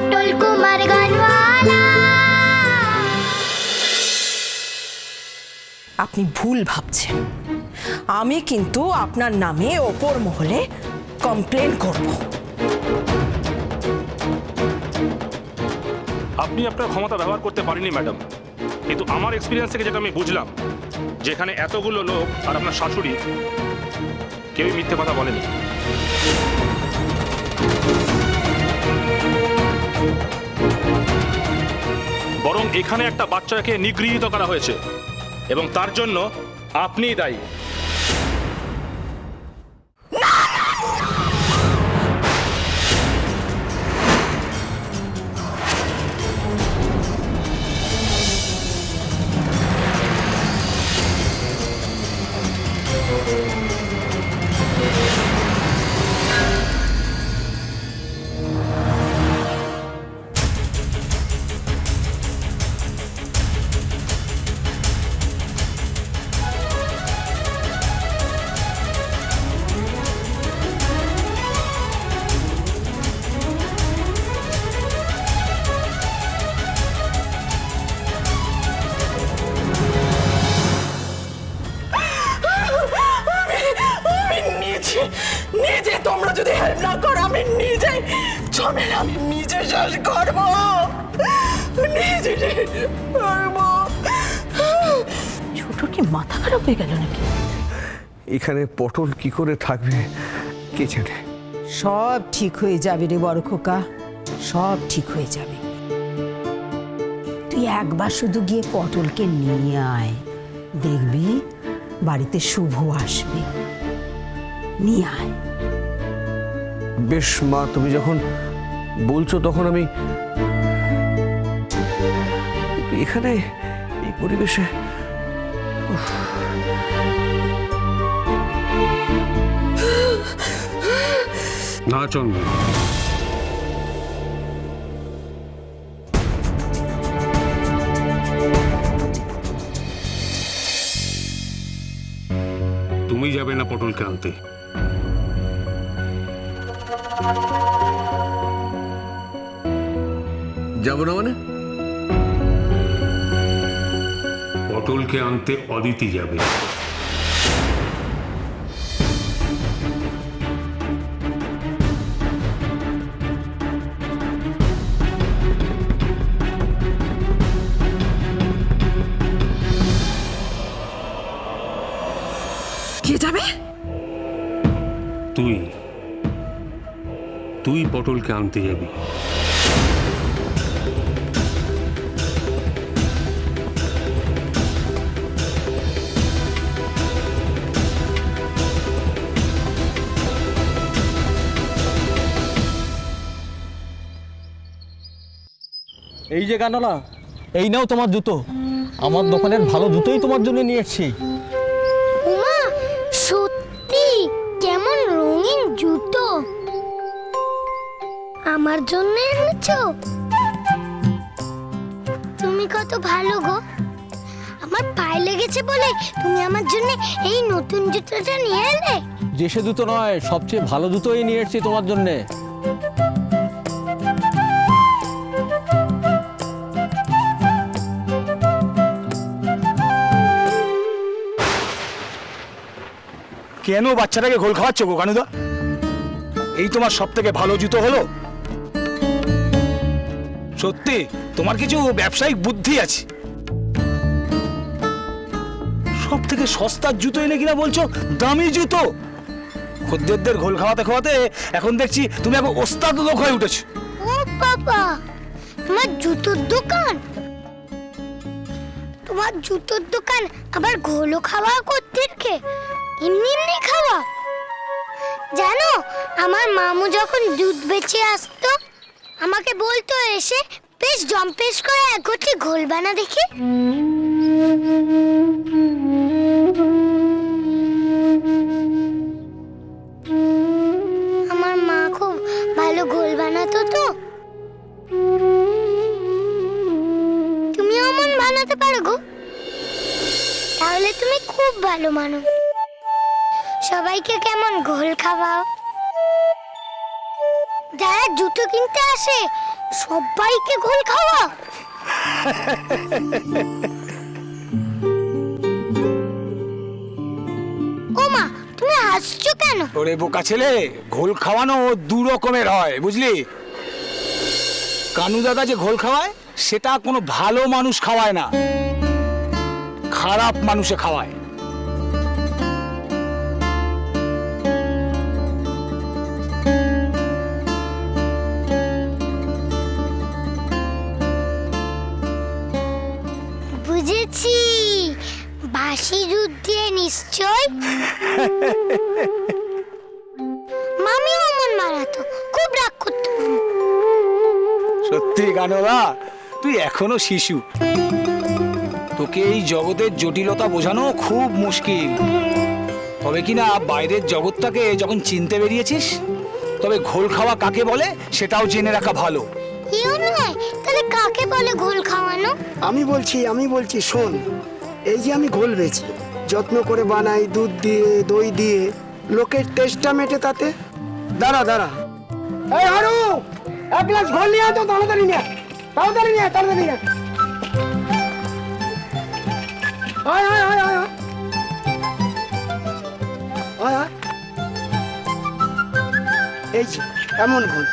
পটল কুমার গানওয়ালা। আপনি ভুল ভাবছেন। আমি কিন্তু আপনার নামে ওপর মহলে কমপ্লেন করব। আপনি আপনার ক্ষমতা ব্যবহার করতে পারেননি ম্যাডাম। কিন্তু আমার এক্সপিরিয়েন্স থেকে যেটা আমি বুঝলাম যেখানে এতগুলো লোক আর আপনার শাশুড়ি কেউই মিথ্যে কথা বলেনি। বরং এখানে একটা বাচ্চাকে নিগৃহীত করা হয়েছে। এবং তার জন্য আপনিই দায়ী। ঝামেলা আমি নিজে শেষ করব। নিজে করব। ছোট কি মাথা খারাপ হয়ে গেল নাকি? এখানে পটল কি করে থাকবে কে জানে? সব ঠিক হয়ে যাবে রে বড় খোকা সব ঠিক হয়ে যাবে। তুই একবার শুধু গিয়ে পটলকে নিয়ে আয় দেখবি বাড়িতে শুভ আসবে। নিয়ে আয়। বেশ মা তুমি যখন বলছো তখন আমি এখানে এই পরিবেশে না চন্দ্র। তুমি যাবে না পটলকে আনতে। যাব না মানে? পটলকে আনতে অদিতি যাবে। কে যাবে? তুই। তুই পটলকে আনতে যাবি। এই যে গানালা এই নাও তোমার জুতো। আমার দোকানের ভালো জুতোই তোমার জন্য নিয়ে এসেছি। উমা সত্যি কেমন রঙিন জুতো। আমার জন্য এনেছো? তুমি কত ভালো গো। আমার পায়ে লেগেছে বলে তুমি আমার জন্য এই নতুন জুতোটা নিয়ে এলে। যে সে জুতো নয় সবচেয়ে ভালো জুতোই নিয়ে এসেছি তোমার জন্যে। কেন বাচ্চাটাকে ঘোল খাওয়াচ্ছ গো কানুদা? এই তোমার সব থেকে ভালো জুতো হলো? সত্যি, তোমার কিছু ব্যবসায়িক বুদ্ধি আছে। সব থেকে সস্তার জুতো এনে কিনা বলছো? দামি জুতো? খদ্দেরদের ঘোল খাওয়াতে খাওয়াতে এখন দেখছি তুমি এখন ওস্তাদ লোক হয়ে উঠেছো। ও বাবা, তোমার জুতোর দোকান? তোমার জুতোর দোকান আবার ঘোলো খাওয়া করতে কে? এমনি এমনি খাওয়া? জানো, আমার মামু যখন দুধ বেচে আসতো, আমাকে বলতো এসে, বেশ জম্পেশ করে এক ঘটি ঘোল বানা দেখি। আমার মা খুব ভালো ঘোল বানাতো তো। তুমিও এমন বানাতে পারো গো। তাহলে তুমি খুব ভালো মানুষ সবাইকে কেমন ঘোল খাওয়াও? যারা জুতো কিনতে আসে, সবাইকে ঘোল খাওয়া ও মা তুমি হাসছো কেন? ওরে বোকা ছেলে, ঘোল খাওয়ানো দু রকমের হয়, বুঝলি? কানু দাদা যে ঘোল খাওয়ায়, সেটা কোনো ভালো মানুষ খাওয়ায় না। খারাপ মানুষে খাওয়ায়। বুঝেছি বাসি দুধ দিয়ে নিশ্চয়। মামিও অমন মারাতো খুব রাগ করতো। সত্যি গানোরা তুই এখনও শিশু। তোকে এই জগতের জটিলতা বোঝানো খুব মুশকিল। তবে কিনা বাইরের জগৎটাকে যখন চিনতে বেরিয়েছিস তবে ঘোল খাওয়া কাকে বলে সেটাও জেনে রাখা ভালো। কাকে বলে ঘোল খাওয়ানো আমি বলছি আমি বলছি শোন এই যে আমি ঘোল বেছি যত্ন করে বানাই দুধ দিয়ে দই দিয়ে লোকের টেস্টটা মেটে তাতে দাঁড়া দাঁড়া এই হারু এক গ্লাস ঘোল নিয়ে আয় তো তাড়াতাড়ি নিয়ে। তাড়াতাড়ি নিয়ে তাড়াতাড়ি নিয়ে আয়। আয় আয় আয় আয় আয়। আয় আয় এই যে, এমন ঘোল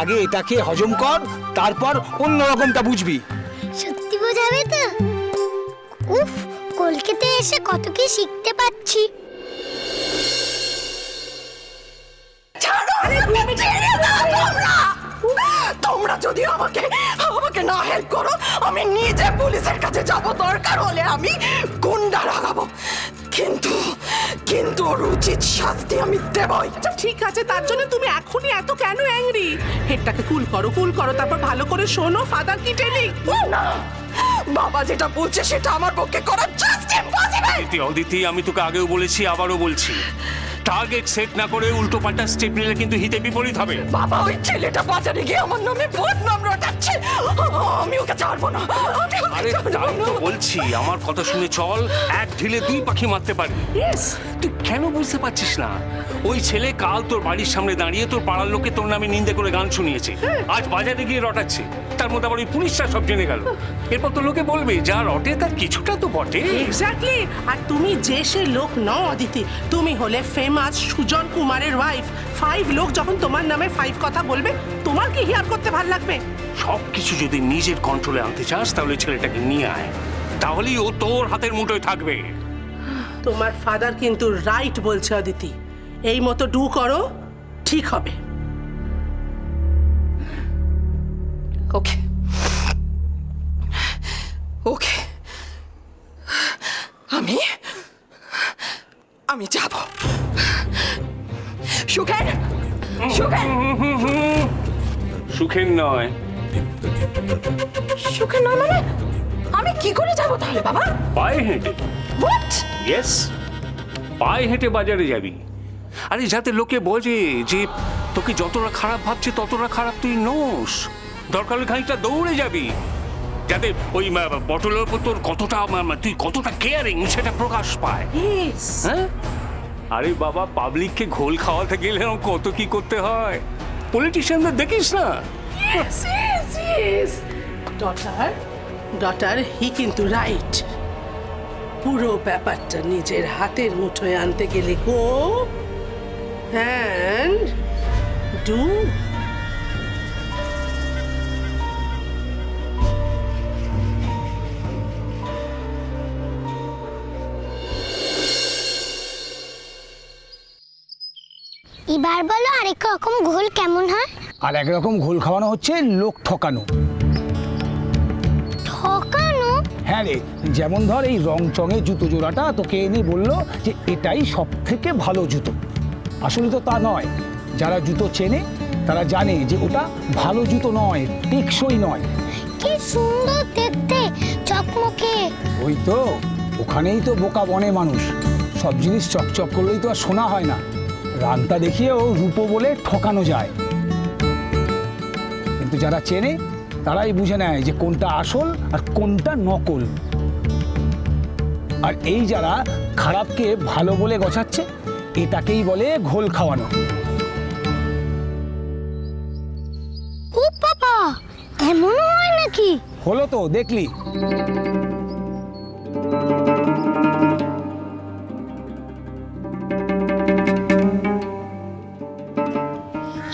আগে এটাকে হজম কর তারপর অন্য রকমটা বুঝবি। সত্যি বোঝাবে তো? উফ কলকাতা এসে কত কি শিখতে পাচ্ছি তোমরা। যদি আমাকে আমাকে না হেল্প করো আমি নিজে পুলিশের কাছে যাব দরকার হলে আমি গুন্ডা লাগাবো কিন্তু কিন্তু ওর উচিত শাস্তি আমি দেবই। আচ্ছা ঠিক আছে তার জন্য তুমি এখনই এত কেন অ্যাংরি? হেডটাকে কুল করো কুল করো তারপর ভালো করে শোনো ফাদার কি টেলি না বাবা যেটা বলছে সেটা আমার পক্ষে করা জাস্ট ইম্পসিবল দিতি অদিতি আমি তোকে আগেও বলেছি আবারও বলছি। টার্গেট সেট না করে উল্টো পাল্টা স্টেপ নিলে কিন্তু হিতে বিপরীত হবে। বাবা ওই ছেলেটা বাজারে গিয়ে আমার নামে বদনাম রটাচ্ছে। আমি ওকে ছাড়বো না। আরে তাই। তো বলছি আমার কথা শুনে চল এক ঢিলে দুই পাখি মারতে পারি। তুই কেন বুঝতে পারছিস না? ওই ছেলে কাল তোর বাড়ির সামনে দাঁড়িয়ে তোর পাড়ার লোকে তোর নামে নিন্দে করে গান শুনিয়েছে। আজ বাজারে গিয়ে রটাচ্ছে। তার মধ্যে আবার ওই পুলিশরা সব জেনে গেল। এরপর তো লোকে বলবে যা রটে তার কিছুটা তো বটে। এক্স্যাক্টলি আর তুমি যে সে লোক নও অদিতি তুমি হলে ফেমাস সুজন কুমারের ওয়াইফ ফাইভ লোক যখন তোমার নামে ফাইভ কথা বলবে তোমার কি হিয়ার করতে ভালো লাগবে? সব কিছু যদি নিজের কন্ট্রোলে আনতে চাস তাহলে ছেলেটাকে নিয়ে আয়। তাহলেই ও তোর হাতের মুঠোয় থাকবে। তোমার ফাদার কিন্তু রাইট বলছে অদিতি এই মতো ডু করো ঠিক হবে। ওকে ওকে আমি আমি যাব। সুখেন সুখেন। সুখের নয়। সুখেন নয় মানে আমি কি করে যাব তাহলে বাবা? পায়ে হেঁটে। হোয়াট ইয়েস পায়ে হেঁটে বাজারে যাবি। আরে যাতে লোকে বোঝে যে তোকে যতটা খারাপ ভাবছে ততটা খারাপ তুই নোস। দরকার হলে খানিকটা দৌড়ে যাবি। যাতে ওই বটলের উপর তোর কতটা তুই কতটা কেয়ারিং সেটা প্রকাশ পায়। হ্যাঁ? আরে বাবা পাবলিককে ঘোল খাওয়াতে গেলে কত কি করতে হয়? পলিটিশিয়ানদের দেখিস না? Yes, yes, yes. Daughter daughter he কিন্তু রাইট পুরো ব্যাপারটা নিজের হাতের মুঠোয় আনতে গেলে গো। অ্যান্ড ডু এবার বলো আরেক রকম ঘোল কেমন হয়? আর একরকম ঘোল খাওয়ানো হচ্ছে লোক ঠকানো। ঠকানো? হ্যাঁ রে যেমন ধর এই রং চঙের জুতো জোড়াটা তোকে এনে বলল যে এটাই সব থেকে ভালো জুতো। আসলে তো তা নয়। যারা জুতো চেনে তারা জানে যে ওটা ভালো জুতো নয় টেকসই নয়। কি সুন্দর দেখতে চকমকে। ওই তো ওখানেই তো বোকা বনে মানুষ। সব জিনিস চকচক করলেই তো আর শোনা হয় না। রানটা দেখিয়েও রূপো বলে ঠকানো যায়। কিন্তু যারা চেনে তারাই বুঝে নেয় যে কোনটা আসল আর কোনটা নকল। আর এই যারা খারাপকে ভালো বলে গছাচ্ছে এটাকেই বলে ঘোল খাওয়ানো। ও বাবা এমনও হয় নাকি? হলো তো দেখলি।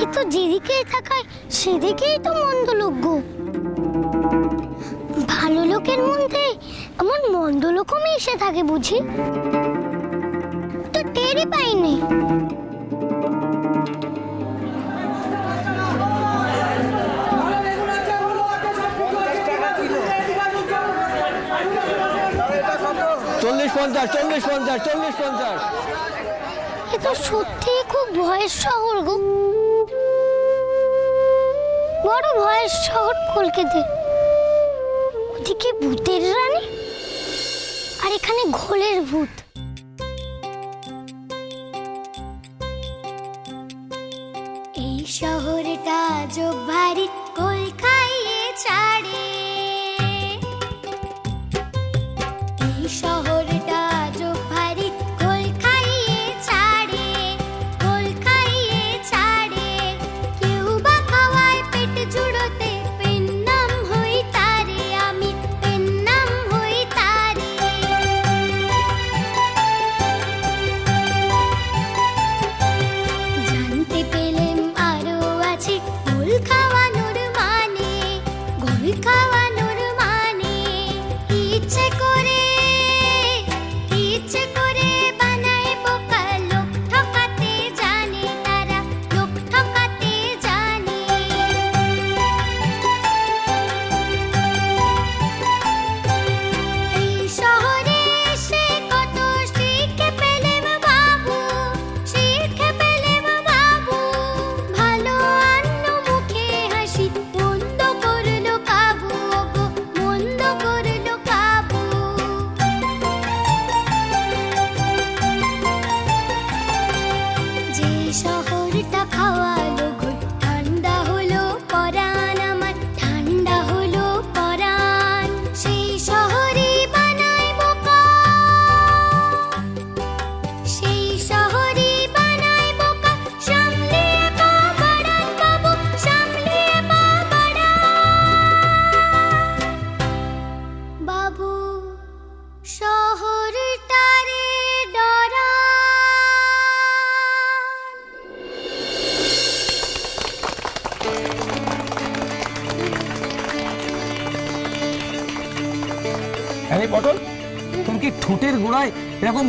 এ তো যেদিকেই তাকায় সেদিকেই তো মন্দ লোক গো মিশে থাকে বুঝি? তো টেরই পাইনি। চল্লিশ পঞ্চাশ চল্লিশ পঞ্চাশ চল্লিশ পঞ্চাশ। এ তো সত্যি খুব ভয়ের শহর গো। বড় ভয়ের শহর কলকাতা ওদিকে ভূতের রানী আর এখানে ঘোলের ভূত। এই শহরটা যোগ ভারী।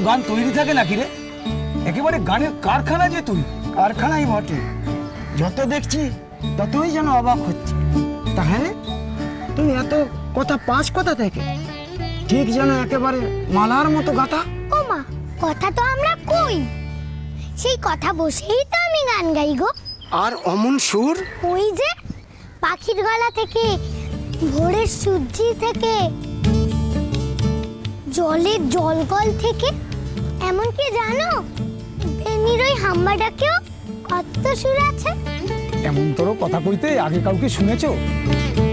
গান তৈরি থাকে নাকি রে? একেবারে গানের কারখানা যে তুই কারখানাই বটে। যত দেখছি ততই যেন অবাক হচ্ছে। তাহলে তুমি এত কথা পাঁচ কথা থেকে? ঠিক যেন একেবারে মালার মতো গাথা। ও মা কথা তো আমরা কই? সেই কথা বসেই তো আমি গান গাই গো। আর অমন সুর? ওই যে পাখির গলা থেকে ভোরের সূর্যি থেকে জলের জলকল থেকে এমনকি জানো? বেনির ওই হাম্বা ডাকেও কত সুর আছে? এমন তোর কথা কইতে আগে কাউকে শুনেছো?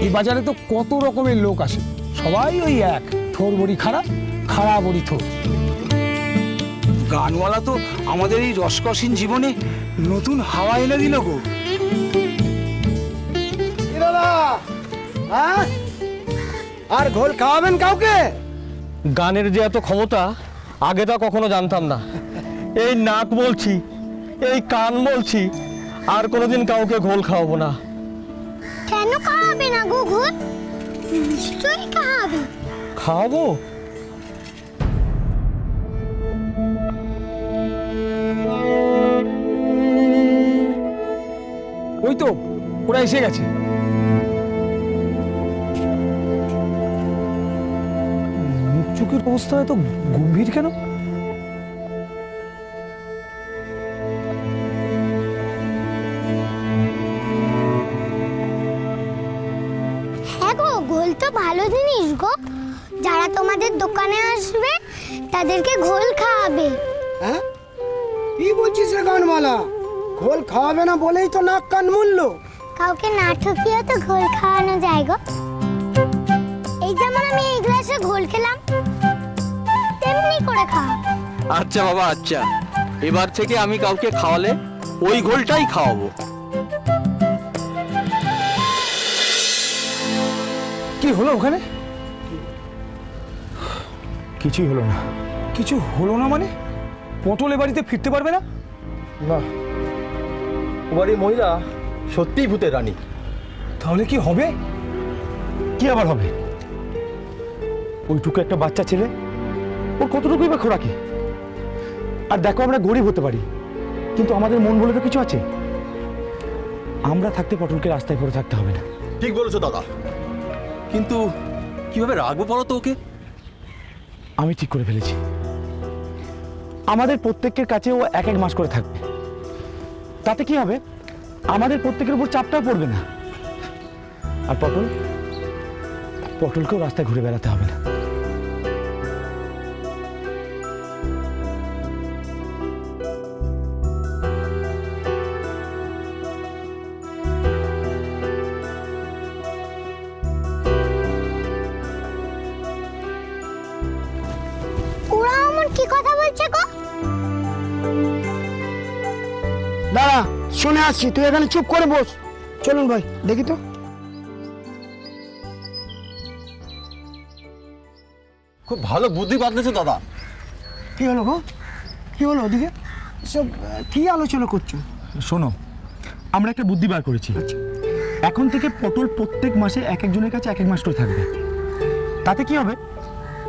এই বাজারে তো কত রকমের লোক আসে। সবাই ওই এক থোর বড়ি খারাপ খারাপ বড়ি থোর। গানওয়ালা তো আমাদের এই রসকসীন জীবনে নতুন হাওয়া এনে দিল গো। দাদা হ্যাঁ? আর ঘোল খাওয়াবেন কাউকে? গানের যে এত ক্ষমতা আগে তা কখনো জানতাম না। এই নাক বলছি এই কান বলছি আর কোনোদিন কাউকে ঘোল খাওয়াবো না। কেন খাওয়াবে না গো ঘুর নিশ্চয়ই খাওয়াবে। খাওয়াবো? ওই তো ওরা এসে গেছে। চোখের অবস্থা এত গম্ভীর কেন? হ্যাঁ গো ঘোল তো ভালো জিনিস গো। যারা তোমাদের দোকানে আসবে তাদেরকে ঘোল খাওয়াবে। হ্যাঁ? কি বলছিস রে গানমালা? ঘোল খাওয়াবে না বলেই তো নাক কান মূল্য কাউকে না ঠকিয়েও তো ঘোল খাওয়ানো যায় গো। এই যেমন আমি এই গ্লাসে ঘোল খেলাম করে খাওয়া আচ্ছা বাবা আচ্ছা। এবার থেকে আমি কাউকে খাওয়ালে ওই ঘোলটাই খাওয়াবো। কি হলো ওখানে? কিছুই হলো না। কিছু হলো না মানে? পটল এ বাড়িতে ফিরতে পারবে না? না। ও বাড়ির মহিলা সত্যিই ভূতের রানী। তাহলে কি হবে? কি আবার হবে? ওইটুকু একটা বাচ্চা ছেলে ওর কতটুকুই বা খোরাকি? আর দেখো আমরা গরিব হতে পারি কিন্তু আমাদের মন বলে তো কিছু আছে। আমরা থাকতে পটলকে রাস্তায় পড়ে থাকতে হবে না। ঠিক বলেছ দাদা। কিন্তু কীভাবে রাখব বলো তো ওকে? আমি ঠিক করে ফেলেছি। আমাদের প্রত্যেকের কাছে ও এক এক মাস করে থাকবে। তাতে কি হবে? আমাদের প্রত্যেকের উপর চাপটাও পড়বে না। আর পটল? পটলকেও রাস্তায় ঘুরে বেড়াতে হবে না। আসছি তুই এখানে চুপ করে বস। চলুন ভাই দেখি তো। খুব ভালো বুদ্ধি বাতলেছো দাদা। কি হলো গো? কি হলো ওদিকে? সব কি আলোচনা করছ? শোনো আমরা একটা বুদ্ধি বার করেছি। এখন থেকে পটল প্রত্যেক মাসে এক একজনের কাছে এক এক মাস করে থাকবে। তাতে কি হবে?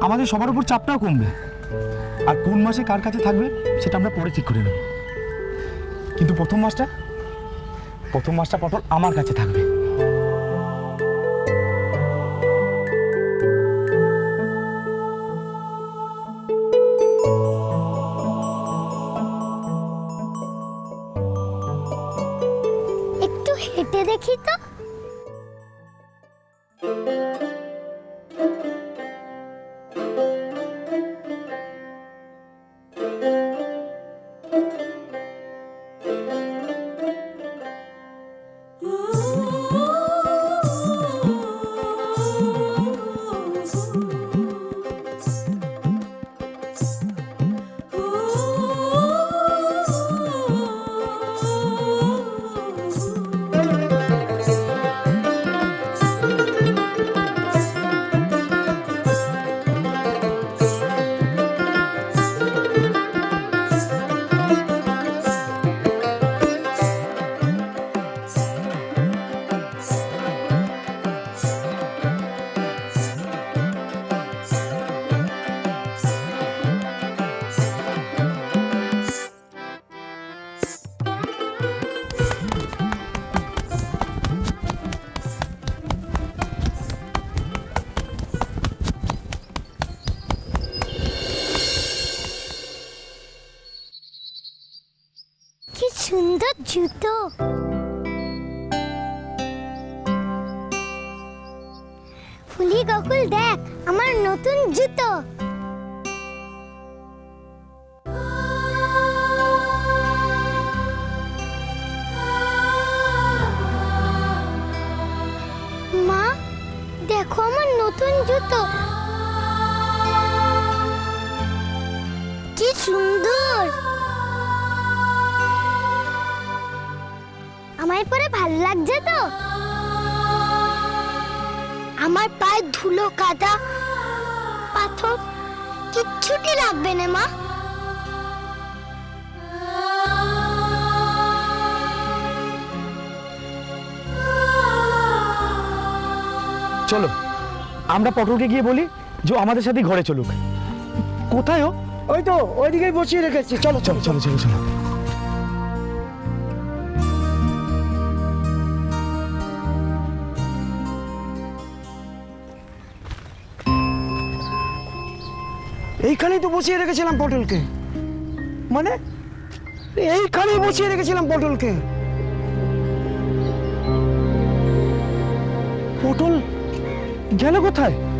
আমাদের সবার উপর চাপটাও কমবে। আর কোন মাসে কার কাছে থাকবে সেটা আমরা পরে ঠিক করে নেব। কিন্তু প্রথম মাসটা প্রথম মাসটা পটল আমার কাছে থাকবে। একটু হেঁটে দেখি তো। ফুলি গকুল দেখ আমার নতুন জুতো। চলো, আমরা পটলকে গিয়ে বলি যে আমাদের সাথে ঘরে চলুক। কোথায় ও? ওই তো, ওইদিকেই বসিয়ে রেখেছি। চলো চলো চলো চলো চলো। এইখানেই তো বসিয়ে রেখেছিলাম পটলকে। মানে? এইখানেই বসিয়ে রেখেছিলাম পটলকে। পটল গেল কোথায়?